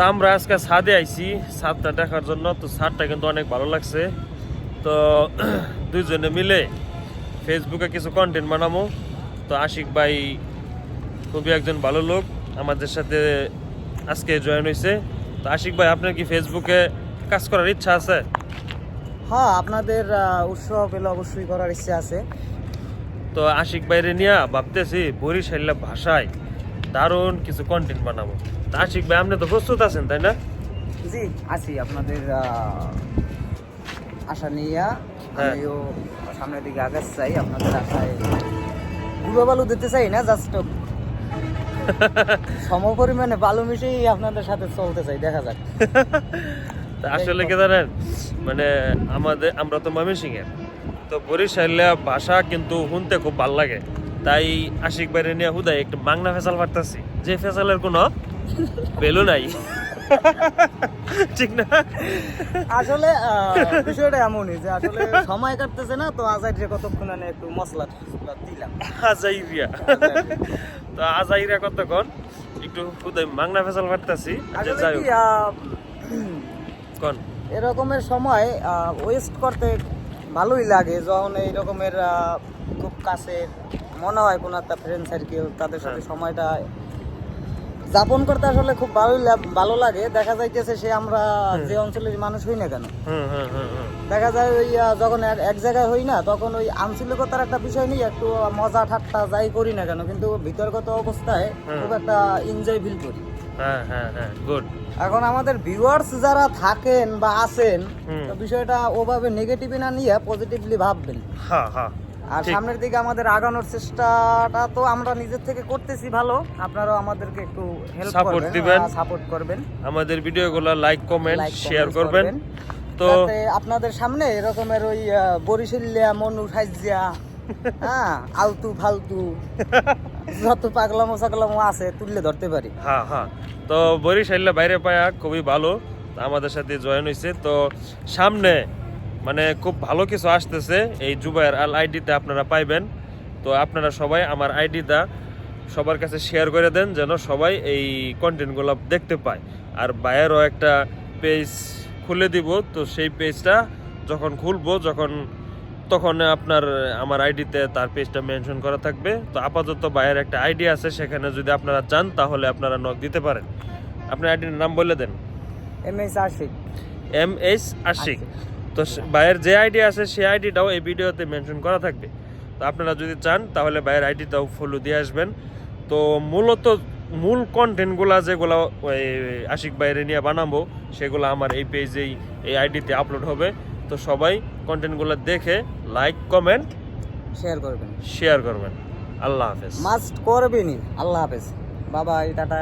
তো আমরা আজকে ছাদে আইছি ছাদটা দেখার জন্য। তো ছাদটা কিন্তু অনেক ভালো লাগছে। তো দুইজনে মিলে ফেসবুকে কিছু কন্টেন্ট বানাবো তো আশিক ভাই খুবই একজন ভালো লোক আমাদের সাথে আজকে জয়েন হয়েছে তো আশিক ভাই আপনার কি ফেসবুকে কাজ করার ইচ্ছা আছে? হ্যাঁ আপনাদের উৎসব পেলে অবশ্যই করার ইচ্ছা আছে। তো আশিক বাইরে নিয়ে ভাবতেছি বরিশাল্লা ভাষায় দারুণ কিছু কন্টেন্ট বানাবো। আশিক ভাই আপনি তো প্রস্তুত আছেন তাই না? জি আছি আপনাদের আশা নিয়ে। হ্যাঁ। আমিও সামনের দিকে আগাস চাই আপনাদের আশায়। গুঁড়ো বালু দিতে চাই না জাস্ট সম পরিমাণে বালু মিশেই আপনাদের সাথে চলতে চাই দেখা যাক। আসলে কি জানেন মানে আমাদের আমরা তো ময়মনসিংহের। তো বরিশালিয়া ভাষা কিন্তু শুনতে খুব ভালো লাগে। তাই আশিক বাইরে নিয়ে হুদাই একটু বাংলা ফেসাল পারতাছি যে ফেসালের কোনো ভ্যালু নাই। ঠিক না? আসলে বিষয়টা এমনই যে আসলে সময় কাটতেছে না তো কতক্ষণ আনে একটু মশলা দিলাম। আজাইরিয়া তো আজাইরিয়া কতক্ষণ? একটু বাংলা ফেসাল আচ্ছা কোন? এরকমের সময় ওয়েস্ট করতে ভালোই লাগে। যখন এই রকমের খুব কাছে মনে হয় কোনো একটা ফ্রেন্ড সার্কেল তাদের সাথে হ্যাঁ। সময়টা যাপন করতে আসলে খুব ভালোই ভালো লাগে। দেখা যাইতেছে সে আমরা যে অঞ্চলের মানুষ হই না কেন? দেখা যায় ওই যখন এক- জায়গায় হই না তখন ওই আঞ্চলিকতার একটা বিষয় নিয়ে একটু মজা ঠাট্টা যাই করি না কেন কিন্তু ভিতরগত অবস্থায় খুব একটা এনজয় ফিল করি। হ্যাঁ হ্যাঁ হ্যাঁ গুড এখন আমাদের ভিউয়ার্স যারা থাকেন বা আছেন বিষয়টা ওভাবে নেগেটিভ না নিয়ে পজিটিভলি ভাববেন। হ্যাঁ হ্যাঁ আর সামনের দিকে আমাদের আগানোর চেষ্টাটা তো আমরা নিজের থেকে করতেছি ভালো। আপনারাও আমাদেরকে একটু হেল্প করবেন দিবেন। সাপোর্ট করবেন। আমাদের ভিডিওগুলো লাইক কমেন্ট শেয়ার করবেন। তো আপনাদের সামনে এরকমের ওই আহ, বরিশালিয়া মনু সাইজিয়া হ্যাঁ আলতু ফালতু যত পাগলামো সাগলামো আছে তুললে ধরতে পারি। হ্যাঁ হ্যাঁ। তো বরিশাল্লা বাইরে পায়া খুবই ভালো। আমাদের সাথে জয়েন হয়েছে তো সামনে মানে খুব ভালো কিছু আসতেছে এই জুবাইর আল আইডিতে আপনারা পাইবেন। তো আপনারা সবাই আমার আইডিটা সবার কাছে শেয়ার করে দেন যেন সবাই এই কন্টেন্টগুলো দেখতে পায়। আর বাইরেও একটা পেজ খুলে দিব তো সেই পেজটা যখন খুলবো যখন তখন আপনার আমার আইডিতে তার পেজটা মেনশন করা থাকবে। তো আপাতত বাইরের একটা আইডি আছে সেখানে যদি আপনারা চান তাহলে আপনারা নক দিতে পারেন। আপনার আইডির নাম বলে দেন। M S Ashiq. M S Ashiq. তো ভাইয়ের যে আইডি আছে সেই আইডিটাও এই ভিডিওতে মেনশন করা থাকবে। তো আপনারা যদি চান তাহলে ভাইয়ের আইডিটাও ফলো দিয়ে আসবেন। তো মূলত মূল কন্টেন্টগুলা যেগুলো ওই আশিক বাইরে নিয়ে বানাবো সেগুলো আমার এই পেজেই এই আইডিতে আপলোড হবে। তো সবাই কন্টেন্টগুলো দেখে লাইক কমেন্ট শেয়ার করবেন। শেয়ার করবেন। আল্লাহ হাফেজ। মাস্ট করবেনই। আল্লাহ হাফেজ। বাবাই টাটা।